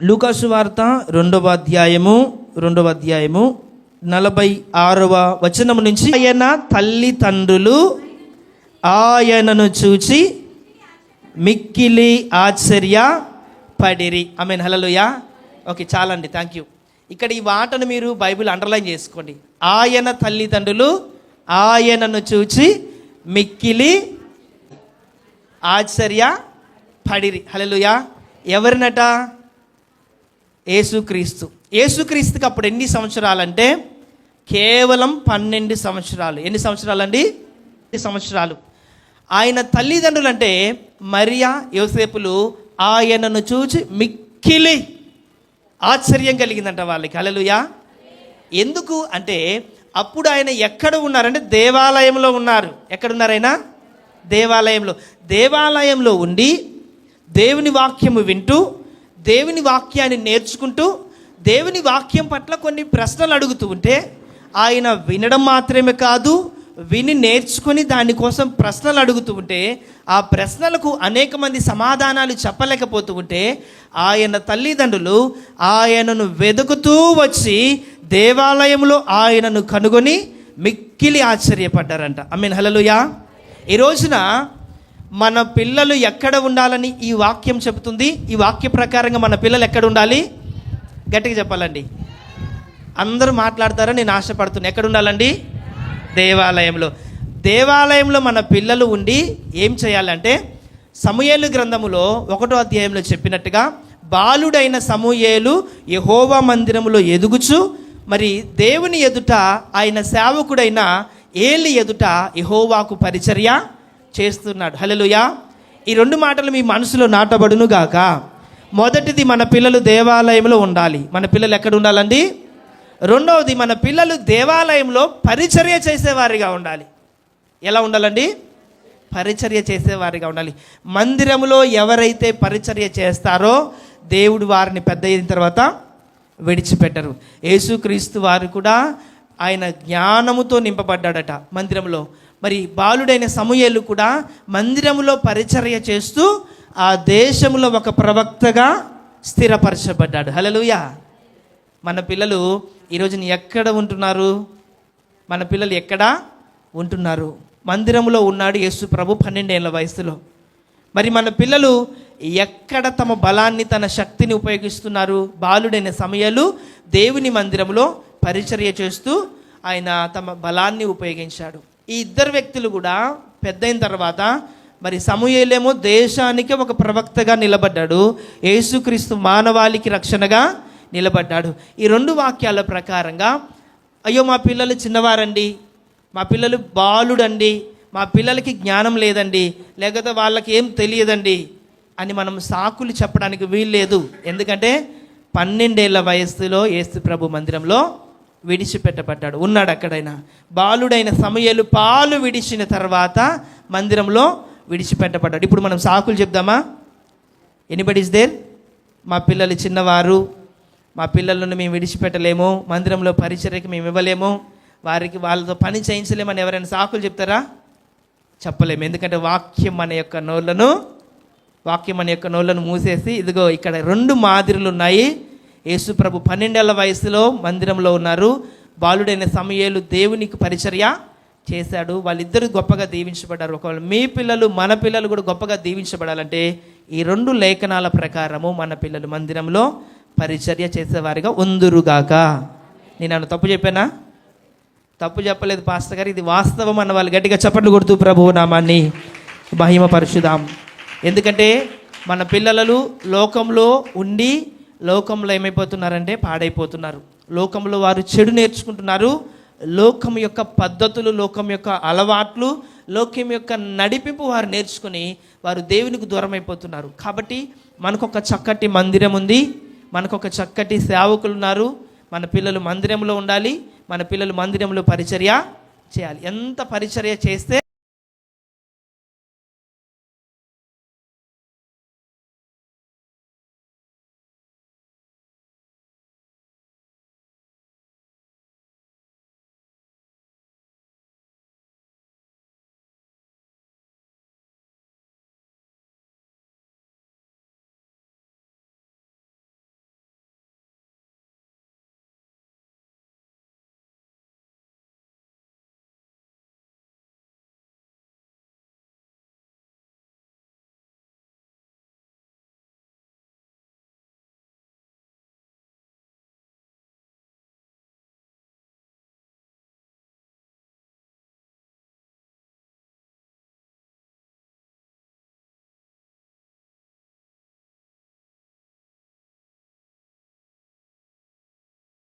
లూకాసు వార్త రెండవ అధ్యాయము రెండవ అధ్యాయము నలభై ఆరవ వచనము నుంచి ఆయన తల్లి తండ్రులు ఆయనను చూచి మిక్కిలి ఆశ్చర్య పడిరి. ఐ మీన్ హలలుయా ఓకే చాలండి. థ్యాంక్ యూ ఇక్కడ ఈ వాటను మీరు బైబిల్ అండర్లైన్ చేసుకోండి. ఆయన తల్లిదండ్రులు ఆయనను చూచి మిక్కిలి ఆశ్చర్య పడిరి. హలలుయా ఎవరినట? ఏసుక్రీస్తు ఏసుక్రీస్తుకి అప్పుడు ఎన్ని సంవత్సరాలంటే? కేవలం పన్నెండు సంవత్సరాలు. ఎన్ని సంవత్సరాలండి? ఎన్ని సంవత్సరాలు. ఆయన తల్లిదండ్రులు అంటే మరియా యోసేపులు ఆయనను చూచి మిక్కిలి ఆశ్చర్యం కలిగిందంట వాళ్ళకి. హల్లెలూయా. ఎందుకు? అంటే అప్పుడు ఆయన ఎక్కడ ఉన్నారంటే దేవాలయంలో ఉన్నారు. ఎక్కడున్నారైనా దేవాలయంలో. దేవాలయంలో ఉండి దేవుని వాక్యము వింటూ దేవుని వాక్యాన్ని నేర్చుకుంటూ దేవుని వాక్యం పట్ల కొన్ని ప్రశ్నలు అడుగుతూ ఉంటే ఆయన వినడం మాత్రమే కాదు విని నేర్చుకొని దానికోసం ప్రశ్నలు అడుగుతూ ఉంటే ఆ ప్రశ్నలకు అనేక మంది సమాధానాలు చెప్పలేకపోతూ ఉంటే ఆయన తల్లిదండ్రులు ఆయనను వెతుకుతూ వచ్చి దేవాలయంలో ఆయనను కనుగొని మిక్కిలి ఆశ్చర్యపడ్డారంట. ఐ మీన్ హలలుయా ఈ రోజున మన పిల్లలు ఎక్కడ ఉండాలని ఈ వాక్యం చెబుతుంది? ఈ వాక్య ప్రకారంగా మన పిల్లలు ఎక్కడ ఉండాలి? గట్టిగా చెప్పాలండి. అందరూ మాట్లాడతారని నేను ఆశపడుతున్నాను ఎక్కడ ఉండాలండి? దేవాలయంలో. దేవాలయంలో మన పిల్లలు ఉండి ఏం చేయాలంటే సమూయేలు గ్రంథములో ఒకటో అధ్యాయంలో చెప్పినట్టుగా బాలుడైన సమూయేలు యహోవా మందిరములో ఎదుగుచు మరి దేవుని ఎదుట ఆయన సేవకుడైన ఏలి ఎదుట యహోవాకు పరిచర్య చేస్తున్నాడు. హలలుయా ఈ రెండు మాటలు మీ మనసులో నాటబడును గాక. మొదటిది మన పిల్లలు దేవాలయంలో ఉండాలి. మన పిల్లలు ఎక్కడ ఉండాలండి? రెండవది మన పిల్లలు దేవాలయంలో పరిచర్య చేసేవారిగా ఉండాలి. ఎలా ఉండాలండి? పరిచర్య చేసేవారిగా ఉండాలి. మందిరములో ఎవరైతే పరిచర్య చేస్తారో దేవుడు వారిని పెద్ద అయిన తర్వాత విడిచిపెట్టరు. యేసుక్రీస్తు వారు కూడా ఆయన జ్ఞానముతో నింపబడ్డాడట మందిరంలో. మరి బాలుడైన సమూహలు కూడా మందిరములో పరిచర్య చేస్తూ ఆ దేశంలో ఒక ప్రవక్తగా స్థిరపరచబడ్డాడు. హలలుయ మన పిల్లలు ఈరోజు ఎక్కడ ఉంటున్నారు? మన పిల్లలు ఎక్కడ ఉంటున్నారు? మందిరంలో ఉన్నాడు యేసు ప్రభు పన్నెండేళ్ళ వయసులో మరి మన పిల్లలు ఎక్కడ తమ బలాన్ని తన శక్తిని ఉపయోగిస్తున్నారు? బాలుడైన సమయాలు దేవుని మందిరంలో పరిచర్య చేస్తూ ఆయన తమ బలాన్ని ఉపయోగించాడు. ఈ ఇద్దరు వ్యక్తులు కూడా పెద్దయిన తర్వాత మరి సమూహలేమో దేశానికి ఒక ప్రవక్తగా నిలబడ్డాడు. యేసుక్రీస్తు మానవాళికి రక్షణగా నిలబడ్డాడు. ఈ రెండు వాక్యాల ప్రకారంగా అయ్యో మా పిల్లలు చిన్నవారండి మా పిల్లలు బాలుడండి మా పిల్లలకి జ్ఞానం లేదండి లేకపోతే వాళ్ళకి ఏం తెలియదండి అని మనం సాకులు చెప్పడానికి వీల్లేదు. ఎందుకంటే పన్నెండేళ్ళ వయస్సులో ఏసు ప్రభు మందిరంలో విడిచిపెట్టబడ్డాడు. ఉన్నాడు అక్కడైనా. బాలుడైన సమయలు పాలు విడిచిన తర్వాత మందిరంలో విడిచిపెట్టబడ్డాడు. ఇప్పుడు మనం సాకులు చెప్దామా? ఎనిబడీస్ దేర్ మా పిల్లలు చిన్నవారు. మా పిల్లలను మేము విడిచిపెట్టలేము. మందిరంలో పరిచర్యకి మేము ఇవ్వలేము. వారికి వాళ్ళతో పని చేయించలేమని ఎవరైనా సాకులు చెప్తారా? చెప్పలేము. ఎందుకంటే వాక్యం మన యొక్క నోళ్ళను వాక్యం మన యొక్క నోళ్ళను మూసేసి ఇదిగో ఇక్కడ రెండు మాదిరులు ఉన్నాయి. యేసు ప్రభు పన్నెండేళ్ళ వయసులో మందిరంలో ఉన్నారు. బాలుడైన సమయాలు దేవునికి పరిచర్య చేశాడు. వాళ్ళిద్దరు గొప్పగా దీవించబడ్డారు. ఒకవేళ మీ పిల్లలు మన పిల్లలు కూడా గొప్పగా దీవించబడాలంటే ఈ రెండు లేఖనాల ప్రకారము మన పిల్లలు మందిరంలో పరిచర్య చేసేవారిగా ఉందురుగాక. నేను అన్న తప్పు చెప్పానా? తప్పు చెప్పలేదు పాస్టర్ గారు. ఇది వాస్తవం అన్న వాళ్ళు గట్టిగా చప్పట్లు కొడుతూ ప్రభువు నామాన్ని మహిమపరుచుదాం. ఎందుకంటే మన పిల్లలు లోకంలో ఉండి లోకంలో ఏమైపోతున్నారంటే పాడైపోతున్నారు. లోకంలో వారు చెడు నేర్చుకుంటున్నారు. లోకం యొక్క పద్ధతులు లోకం యొక్క అలవాట్లు లోకం యొక్క నడిపింపు వారు నేర్చుకుని వారు దేవునికి దూరం అయిపోతున్నారు కాబట్టి మనకొక చక్కటి మందిరం ఉంది. మనకొక చక్కటి సేవకులు ఉన్నారు మన పిల్లలు మందిరంలో ఉండాలి. మన పిల్లలు మందిరంలో పరిచర్య చేయాలి. ఎంత పరిచర్య చేస్తే